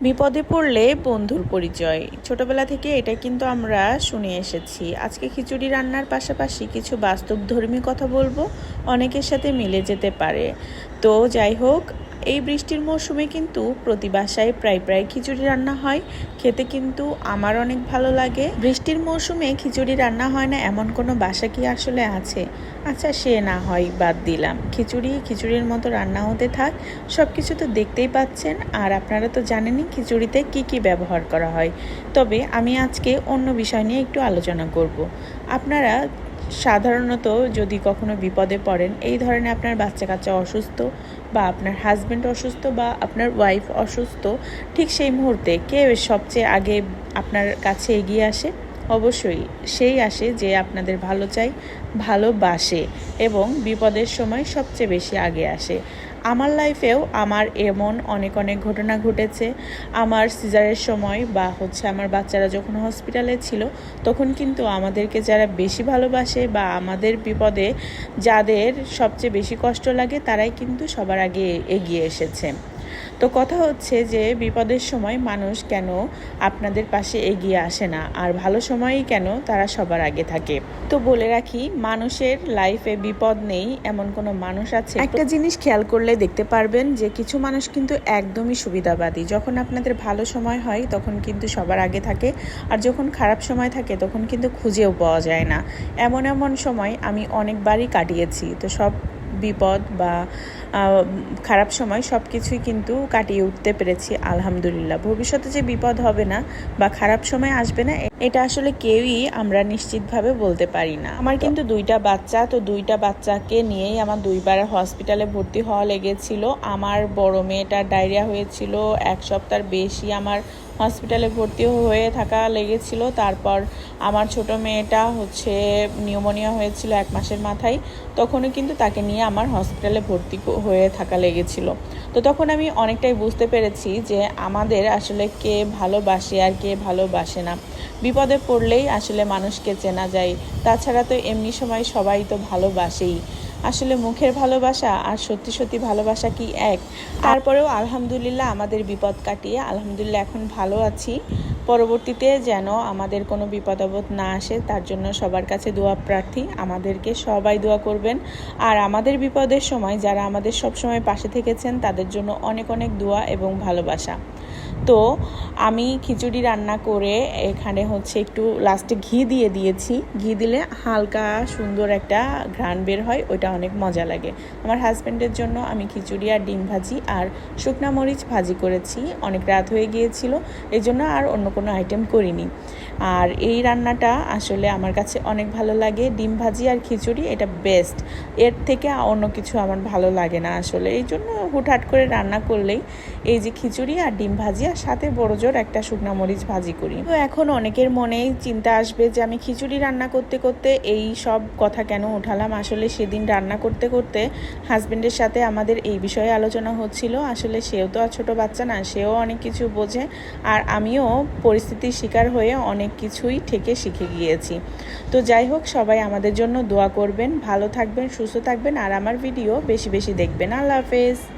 বিপদে পড়লে বন্ধুর পরিচয়। ছোটবেলা থেকে এটা কিন্তু আমরা শুনে এসেছি। আজকে খিচুড়ি রান্নার পাশাপাশি কিছু বাস্তবধর্মী কথা বলব। অনেকের সাথে মিলে যেতে পারে। তো যাই হোক এই বৃষ্টির মৌসুমে কিন্তু প্রতি বাসায় প্রায় প্রায় খিচুড়ি রান্না হয়। খেতে কিন্তু আমার অনেক ভালো লাগে। বৃষ্টির মৌসুমে খিচুড়ি রান্না হয় না, এমন কোনো বাসা কি আসলে আছে? আচ্ছা সে না হয়, বাদ দিলাম। খিচুড়ি, খিচুড়ির মতো রান্না হতে থাক সব কিছু তো দেখতেই পাচ্ছেন। আর আপনারা তো জানেনই খিচুড়িতে কি কি ব্যবহার করা হয়। তবে আমি আজকে অন্য বিষয় নিয়ে একটু আলোচনা করব। আপনারা সাধারণত যদি কখনো বিপদে পড়েন, এই ধরনের আপনার বাচ্চা কাচ্চা অসুস্থ বা আপনার হাজব্যান্ড অসুস্থ বা আপনার ওয়াইফ অসুস্থ, ঠিক সেই মুহূর্তে কে সবচেয়ে আগে আপনার কাছে এগিয়ে আসে? অবশ্যই সেই আসে যে আপনাদের ভালো চাই, ভালোবাসে এবং বিপদের সময় সবচেয়ে বেশি আগে আসে। আমার লাইফেও আমার এমন অনেক অনেক ঘটনা ঘটেছে। আমার সিজারের সময় বা হচ্ছে আমার বাচ্চারা যখন হসপিটালে ছিল, তখন কিন্তু আমাদেরকে যারা বেশি ভালোবাসে বা আমাদের বিপদে যাদের সবচেয়ে বেশি কষ্ট লাগে, তারাই কিন্তু সবার আগে এগিয়ে এসেছে। তো কথা হচ্ছে যে বিপদের সময় মানুষ কেন আপনাদের পাশে এগিয়ে আসে না? আর ভালো সময়ই কেন তারা সবার আগে থাকে? তো বলে রাখি, মানুষের লাইফে বিপদ নেই, এমন কোনো মানুষ আছে? একটা জিনিস খেয়াল করলে দেখতে পারবেন যে কিছু মানুষ কিন্তু একদমই সুবিধাবাদী। যখন আপনাদের ভালো সময় হয়, তখন কিন্তু সবার আগে থাকে। আর যখন খারাপ সময় থাকে, তখন কিন্তু খুঁজেও পাওয়া যায় না। এমন এমন সময় আমি অনেকবারই কাটিয়েছি। তো সব বিপদ বা খারাপ সময় সব কিছুই কিন্তু কাটিয়ে উঠতে পেরেছি, আলহামদুলিল্লাহ। ভবিষ্যতে যে বিপদ হবে না বা খারাপ সময় আসবে না এটা আসলে কেউই আমরা নিশ্চিতভাবে বলতে পারি না। আমার কিন্তু দুইটা বাচ্চা, তো দুইটা বাচ্চাকে নিয়েই আমার দুইবার হসপিটালে ভর্তি হওয়া লেগেছিল। আমার বড় মেয়েটার ডায়রিয়া হয়েছিল, এক সপ্তাহ বেশি আমার হসপিটালে ভর্তি হয়ে থাকা লেগেছিল। তারপর আমার ছোট মেয়েটা হচ্ছে নিউমোনিয়া হয়েছিল এক মাসের মাথায়। তখনও কিন্তু তাকে নিয়ে আমার হসপিটালে ভর্তি হয়ে থাকা লেগেছিল। তো তখন আমি অনেকটাই বুঝতে পেরেছি যে আমাদের আসলে কে ভালোবাসে আর কে ভালোবাসে না। বিপদে পড়লেই আসলে মানুষকে চেনা যায়। তাছাড়া তো এমনি সময় সবাই তো ভালোবাসেই। আসলে মুখের ভালোবাসা আর সত্যি সত্যি ভালোবাসা কি এক? তারপরেও আলহামদুলিল্লাহ আমাদের বিপদ কাটিয়ে আলহামদুলিল্লাহ এখন ভালো আছি। পরবর্তীতে যেন আমাদের কোনো বিপদ আপদ না আসে, তার জন্য সবার কাছে দোয়া প্রার্থী। আমাদেরকে সবাই দোয়া করবেন। আর আমাদের বিপদের সময় যারা আমাদের সব সময় পাশে থেকেছেন, তাদের জন্য অনেক অনেক দোয়া এবং ভালোবাসা। তো আমি খিচুড়ি রান্না করে এখানে হচ্ছে একটু লাস্টে ঘি দিয়ে দিয়েছি। ঘি দিলে হালকা সুন্দর একটা ঘ্রাণ বের হয়, ওইটা অনেক মজা লাগে। আমার হাজব্যান্ডের জন্য আমি খিচুড়ি আর ডিম ভাজি আর শুকনা মরিচ ভাজি করেছি। অনেক রাত হয়ে গিয়েছিল, এই জন্য আর অন্য কোনো আইটেম করিনি। আর এই রান্নাটা আসলে আমার কাছে অনেক ভালো লাগে। ডিম ভাজি আর খিচুড়ি, এটা বেস্ট এর থেকে অন্য কিছু আমার ভালো লাগে না আসলে। এই জন্য হুটহাট করে রান্না করলেই এই যে খিচুড়ি আর ডিম ভাজি আর সাথে বড় জোর একটা শুকনা মরিচ ভাজি করি। তো এখন অনেকের মনেই চিন্তা আসবে যে আমি খিচুড়ি রান্না করতে করতে এই সব কথা কেন উঠালাম? আসলে সেদিন রান্না করতে করতে হাজবেন্ডের সাথে আমাদের এই বিষয়ে আলোচনা হচ্ছিল। আসলে সেও তো আর ছোটো বাচ্চা না, সেও অনেক কিছু বোঝে আর আমিও পরিস্থিতির শিকার হয়ে অনেক কিছুই থেকে শিখে গিয়েছি। তো যাই হোক, সবাই আমাদের জন্য দোয়া করবেন, ভালো থাকবেন, সুস্থ থাকবেন আর আমার ভিডিও বেশি বেশি দেখবেন। আল্লাহ হাফেজ।